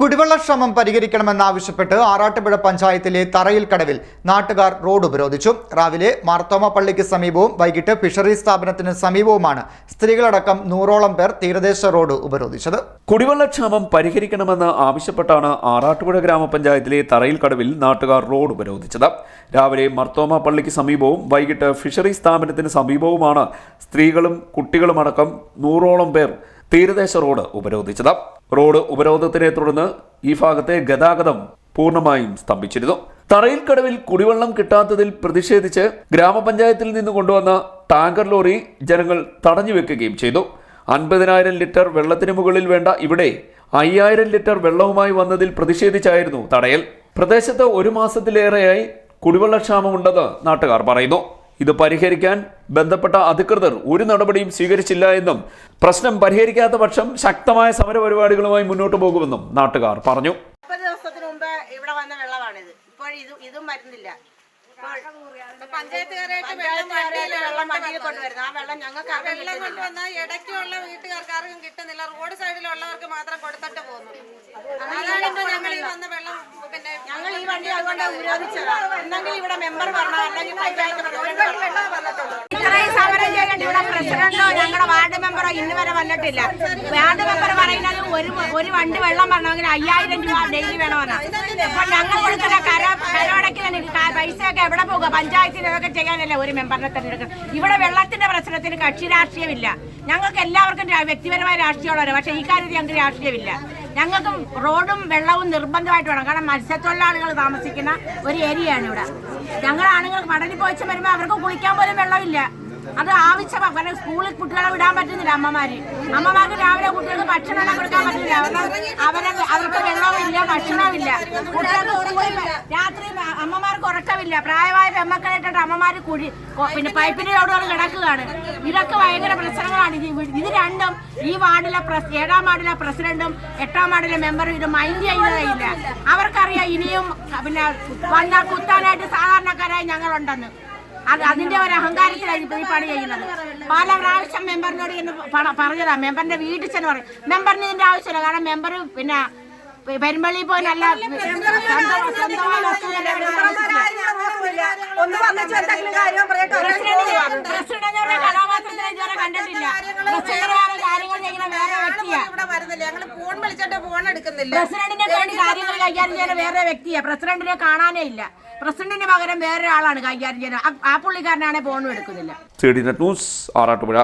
കുടിവെള്ളക്ഷാമം പരിഹരിക്കണമെന്നാവശ്യപ്പെട്ട് ആറാട്ടുപുഴ പഞ്ചായത്തിലെ തറയിൽ കടവിൽ നാട്ടുകാർ റോഡ് ഉപരോധിച്ചു. രാവിലെ മാർത്തോമ പള്ളിക്ക് സമീപവും വൈകിട്ട് ഫിഷറി സ്ഥാപനത്തിന് സമീപവുമാണ് സ്ത്രീകളടക്കം നൂറോളം പേർ തീരദേശ റോഡ് ഉപരോധിച്ചത്. കുടിവെള്ളക്ഷാമം പരിഹരിക്കണമെന്ന് ആവശ്യപ്പെട്ടാണ് ആറാട്ടുപുഴ ഗ്രാമപഞ്ചായത്തിലെ തറയിൽ കടവിൽ നാട്ടുകാർ റോഡ് ഉപരോധിച്ചത്. രാവിലെ മർത്തോമ പള്ളിക്ക് സമീപവും വൈകിട്ട് ഫിഷറി സ്ഥാപനത്തിന് സമീപവുമാണ് സ്ത്രീകളും കുട്ടികളുമടക്കം നൂറോളം പേർ തീരദേശ റോഡ് ഉപരോധിച്ചത്. റോഡ് ഉപരോധത്തിനെ തുടർന്ന് ഈ ഭാഗത്തെ ഗതാഗതം പൂർണമായും സ്തംഭിച്ചിരുന്നു. തറയിൽ കടവിൽ കുടിവെള്ളം കിട്ടാത്തതിൽ പ്രതിഷേധിച്ച് ഗ്രാമപഞ്ചായത്തിൽ നിന്ന് കൊണ്ടുവന്ന ടാങ്കർ ലോറി ജനങ്ങൾ തടഞ്ഞു വെക്കുകയും ചെയ്തു. അൻപതിനായിരം ലിറ്റർ വെള്ളത്തിന് മുകളിൽ വേണ്ട ഇവിടെ അയ്യായിരം ലിറ്റർ വെള്ളവുമായി വന്നതിൽ പ്രതിഷേധിച്ചായിരുന്നു തടയൽ. പ്രദേശത്ത് ഒരു മാസത്തിലേറെയായി കുടിവെള്ളക്ഷാമമുണ്ടെന്ന് നാട്ടുകാർ പറയുന്നു. ഇത് പരിഹരിക്കാൻ ബന്ധപ്പെട്ട അധികൃതർ ഒരു നടപടിയും സ്വീകരിച്ചില്ല എന്നും പ്രശ്നം പരിഹരിക്കാത്ത പക്ഷം ശക്തമായ സമരപരിപാടികളുമായി മുന്നോട്ട് പോകുമെന്നും നാട്ടുകാർ പറഞ്ഞു. മുപ്പത് ദിവസത്തിന് മുമ്പ് ഇവിടെ വന്ന വെള്ളമാണിത്. ഇപ്പോൾ ഇത് ഇതും വരുന്നില്ല. പഞ്ചായത്തുകാരായിട്ട് വെള്ളം വണ്ടിയിൽ കൊണ്ടുവരുന്നത് ആ വെള്ളം ഞങ്ങൾക്ക് ആർക്കും വെള്ളം കിട്ടുന്നില്ല. കൊണ്ടുവന്നാൽ ഇടയ്ക്കുള്ള വീട്ടുകാർക്കാർക്കും കിട്ടുന്നില്ല. റോഡ് സൈഡിലുള്ളവർക്ക് മാത്രം കൊടുത്തിട്ട് പോകുന്നു അതാണ് ഇപ്പൊ ഞങ്ങൾ ഈ വന്ന വെള്ളം ഈ വണ്ടി അതുകൊണ്ട് വിരോധിച്ചതാണ് ഒന്നെങ്കിൽ ഇവിടെ മെമ്പർ വരണം അല്ലെങ്കിൽ പഞ്ചായത്ത്. ഇത്രയും സമരം ചെയ്തിട്ട് ഇവിടെ പ്രസിഡന്റോ ഞങ്ങളുടെ വാർഡ് മെമ്പറോ ഇന്ന് വരെ വന്നിട്ടില്ല. വാർഡ് മെമ്പർ പറയുന്നത് ഒരു ഒരു വണ്ടി വെള്ളം വരണമെങ്കിൽ അയ്യായിരം രൂപ ഡെയിലി വേണമെന്നാണ് അപ്പൊ ഞങ്ങൾ കൊടുക്കുന്ന കര കരമടക്കിന് പൈസയൊക്കെ എവിടെ പോകുക പഞ്ചായത്തിന് ഇതൊക്കെ ചെയ്യാനല്ലേ ഒരു മെമ്പറിനെ തിരഞ്ഞെടുക്കുന്നത്? ഇവിടെ വെള്ളത്തിന്റെ പ്രശ്നത്തിന് കക്ഷി രാഷ്ട്രീയമില്ല. ഞങ്ങൾക്ക് എല്ലാവർക്കും വ്യക്തിപരമായ രാഷ്ട്രീയമുള്ളവരാണ് പക്ഷെ ഈ കാര്യത്തിൽ ഞങ്ങൾക്ക് രാഷ്ട്രീയമില്ല. ഞങ്ങൾക്ക് റോഡും വെള്ളവും നിർബന്ധമായിട്ട് വേണം. കാരണം മത്സ്യത്തൊഴിലാളികൾ താമസിക്കുന്ന ഒരു ഏരിയയാണ് ഇവിടെ. ഞങ്ങൾ ആണുങ്ങൾ കടലിൽ പോയിച്ച് വരുമ്പോൾ അവർക്ക് കുളിക്കാൻ പോലും വെള്ളമില്ല. അത് ആവശ്യമാണ് സ്കൂളിൽ കുട്ടികളെ വിടാൻ പറ്റുന്നില്ല അമ്മമാര്. അമ്മമാർക്ക് രാവിലെ കുട്ടികൾക്ക് ഭക്ഷണം കൊടുക്കാൻ അവരെ അവർക്ക് വെള്ളമില്ല ഭക്ഷണമില്ല. രാത്രി അമ്മമാർക്ക് ഉറക്കമില്ല. പ്രായമായ പെമ്മക്കളായിട്ടാണ് അമ്മമാര് കുഴി പിന്നെ പൈപ്പിന്റെ ചോടുകൾ കിടക്കുകയാണ്. ഇതൊക്കെ ഭയങ്കര പ്രശ്നങ്ങളാണ്. ഇത് രണ്ടും ഈ വാർഡിലെ ഏഴാം വാർഡിലെ പ്രസിഡന്റും എട്ടാം വാർഡിലെ മെമ്പറും ഇത് മൈൻഡ് ചെയ്യുന്നതേയില്ല. അവർക്കറിയാം ഇനിയും പിന്നെ വന്നാൽ കുത്താനായിട്ട് സാധാരണക്കാരായി ഞങ്ങളുണ്ടെന്ന്. അത് അതിന്റെ ഒരു അഹങ്കാരത്തിലായിരിക്കും ഈ പണി ചെയ്യുന്നത്. പല പ്രാവശ്യം മെമ്പറിനോട് പറഞ്ഞതാ. മെമ്പറിന്റെ വീട്ടിൽ ചെന്ന് പറയും. മെമ്പറിന് ഇതിന്റെ ആവശ്യമില്ല. കാരണം മെമ്പർ പിന്നെ പെരുമ്പള്ളി പോയി നല്ല കണ്ടിട്ടില്ല പ്രസിഡന്റിനെ വേണ്ടി കാര്യങ്ങൾ കൈകാര്യം ചെയ്യുന്ന വേറെ വ്യക്തിയാ പ്രസിഡന്റിനെ കാണാനേ ഇല്ല പ്രസിഡന്റിന് പകരം വേറൊരാളാണ് കൈകാര്യം ചെയ്യുന്നത് ആ- ആ പുള്ളിക്കാരനാണെ ഫോണും എടുക്കുന്നില്ല C D net news Arattupuzha